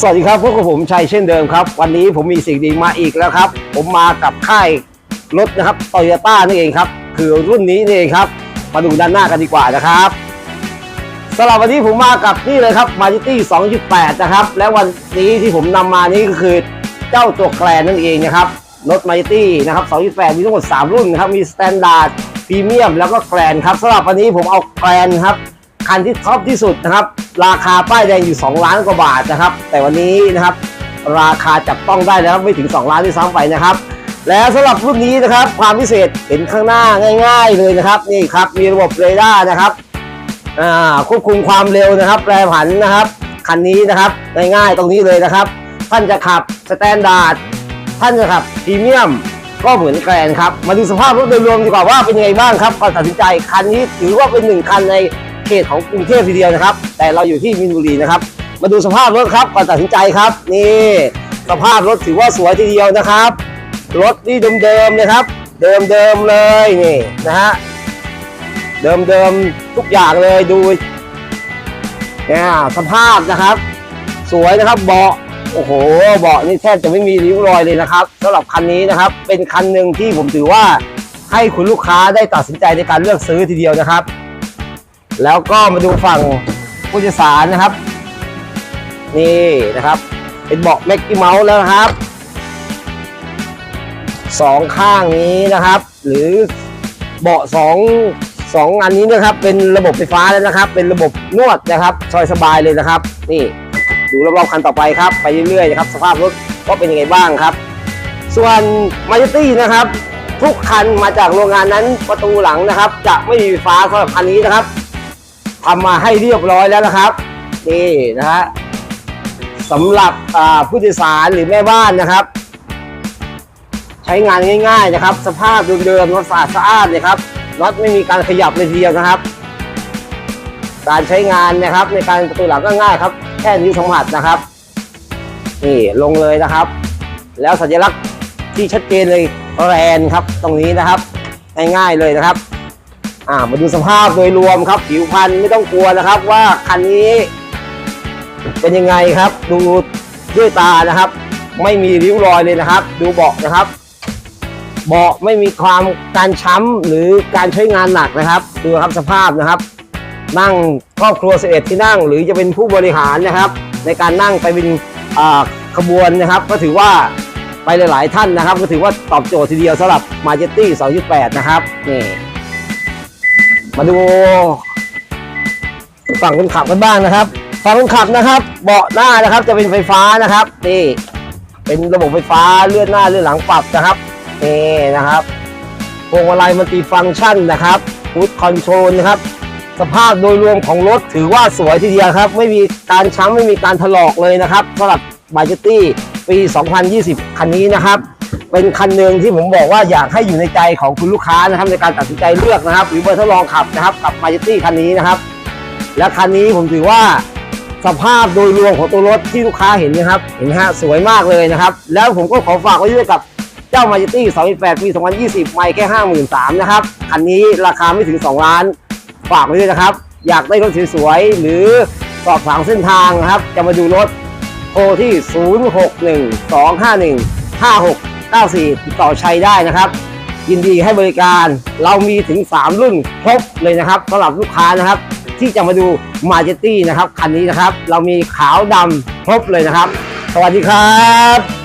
สวัสดีครับพวกบผมชัยเช่นเดิมครับ วันนี้ผมมีสิ่งดีมาอีกแล้วครับ ผมมากับค่ายรถนะครับโตโยต้านี่เองครับ คือรุ่นนี้นี่เองครับ มาดูด้านหน้ากันดีกว่านะครับสำหรับวันนี้ผมมากับนี่เลยครับมาจิตี้2.8 นะครับ และวันนี้ที่ผมนำมานี่ก็คือเจ้าตัวแกลนนั่นเองนะครับรถมาจิตี้นะครับ 2.8 มีทั้งหมด 3 รุ่นนะครับ มีสแตนดาร์ดพรีเมียมแล้วก็แกลนครับสำหรับวันนี้ผมเอาแกลนครับ คันที่ท็อปที่สุดนะครับ ราคาป้ายแดงอยู่ 2 ล้านกว่าบาทนะครับ แต่วันนี้นะครับ ราคาจับต้องได้แล้วไม่ถึง 2 ล้านที่ซ้ำไปนะครับ แล้วสำหรับรุ่นนี้นะครับ ความพิเศษเห็นข้างหน้าง่าย ๆเลยนะครับนี่ครับมีระบบเรดาร์นะครับควบคุมความเร็วนะครับ แปรผันนะครับคันนี้นะครับง่ายๆตรงนี้เลยนะครับ ท่านจะขับสแตนดาร์ดท่านจะขับพรีเมียมก็เหมือนแกรนครับ มาดูสภาพรถโดยรวมดีกว่าว่าเป็นยังไงบ้างครับก่อนตัดสินใจคันนี้ถือว่าเป็นหนึ่งคันใน เขตของกรุงเทพทีเดียวนะครับ แต่เราอยู่ที่มินบุรีนะครับ มาดูสภาพรถครับก่อนตัดสินใจครับ นี่สภาพรถถือว่าสวยทีเดียวนะครับ รถนี่เดิมๆเลยครับ เดิมๆเลยนี่นะฮะเดิมๆทุกอย่างเลยดูเนี่ยสภาพนะครับ สวยนะครับเบาะโอ้โหเบาะนี่แทบจะไม่มีริ้วรอยเลยนะครับสำหรับคันนี้นะครับ เป็นคันหนึ่งที่ผมถือว่าให้คุณลูกค้าได้ตัดสินใจในการเลือกซื้อทีเดียวนะครับ แล้วก็มาดูฝั่งผู้โดยสารนะครับ นี่นะครับ เป็นเบาะแม็กกี้เมาส์แล้วนะครับสองข้างนี้นะครับ หรือเบาะสองสองอันนี้นะครับ เป็นระบบไฟฟ้าแล้วนะครับ เป็นระบบนวดนะครับซอยสบายเลยนะครับ นี่ดูรอบๆคันต่อไปครับ ไปเรื่อยๆนะครับ สภาพรถว่าเป็นยังไงบ้างครับ ส่วนมา j ตี้นะครับ ทุกคันมาจากโรงงานนั้นประตูหลังนะครับ จะไม่มีไฟฟ้าสำหรับคันนี้นะครับ ทำมาให้เรียบร้อยแล้วนะครับนี่นะฮะสำหรับผู้โดยสารหรือแม่บ้านนะครับ ใช้งานง่าย ๆนะครับ สภาพเดิมๆรถสะอาดสะอาดเลยครับน็อตไม่มีการขยับเลยทีเดียวนะครับ การใช้งานนะครับ ในการประตูหลังก็ง่ายครับ แค่นิ้วสัมผัสนะครับ นี่ลงเลยนะครับ แล้วสัญลักษณ์ที่ชัดเจนเลยแรนครับ ตรงนี้นะครับง่ายๆเลยนะครับ อ่ามาดูสภาพโดยรวมครับผิวพรรณไม่ต้องกลัวนะครับ ว่าคันนี้ เป็นยังไงครับ ดูด้วยตานะครับ ไม่มีริ้วรอยเลยนะครับ ดูเบาะนะครับ เบาะไม่มีความการช้ำหรือการใช้งานหนักนะครับ ดูครับสภาพนะครับ นั่งครอบครัว11ที่นั่ง หรือจะเป็นผู้บริหารนะครับ ในการนั่งไปเป็นขบวนนะครับ ก็ถือว่าไปหลาย ๆ ท่านนะครับ ก็ถือว่าตอบโจทย์ทีเดียวสำหรับ m a j e t y 2.8 นะครับนี่ มาดู ฝั่งคนขับกันบ้างนะครับ ฝั่งคนขับนะครับ เบาะหน้านะครับจะเป็นไฟฟ้านะครับนี่เป็นระบบไฟฟ้าเลื่อนหน้าเลื่อนหลังปรับนะครับนี่นะครับพวงมาลัยมัลติฟังก์ชันนะครับฟูดคอนโทรลนะครับ สภาพโดยรวมของรถถือว่าสวยทีเดียวครับ ไม่มีการช้ำไม่มีการถลอกเลยนะครับสำหรับ b a j e t y ปี 2020 คันนี้นะครับ เป็นคันหนึ่งที่ผมบอกว่าอยากให้อยู่ในใจของคุณลูกค้านะครับในการตัดสินใจเลือกนะครับหรือเบอร์ทดลองขับนะครับกับ b a j e t y คันนี้นะครับ และคันนี้ผมถือว่าสภาพโดยรวมของตัวรถที่ลูกค้าเห็นนะครับ เห็นฮะสวยมากเลยนะครับ แล้วผมก็ขอฝากไว้ด้วยกับเจ้า m a j e t y 2.8 ปี 2020 ไม่แค่ 53,000นะครับ คันนี้ราคาไม่ถึง 2 ล้าน ฝากไว้ด้วยนะครับ อยากได้รถสวยๆ หรือสอบถามเส้นทางนะครับ จะมาดูรถ โทรที่ 0612515694 ติดต่อชัยได้นะครับ ยินดีให้บริการเรามีถึง 3 รุ่นครบเลยนะครับสำหรับลูกค้านะครับ ที่จะมาดูมาเจตี้นะครับคันนี้นะครับ เรามีขาวดำครบเลยนะครับ สวัสดีครับ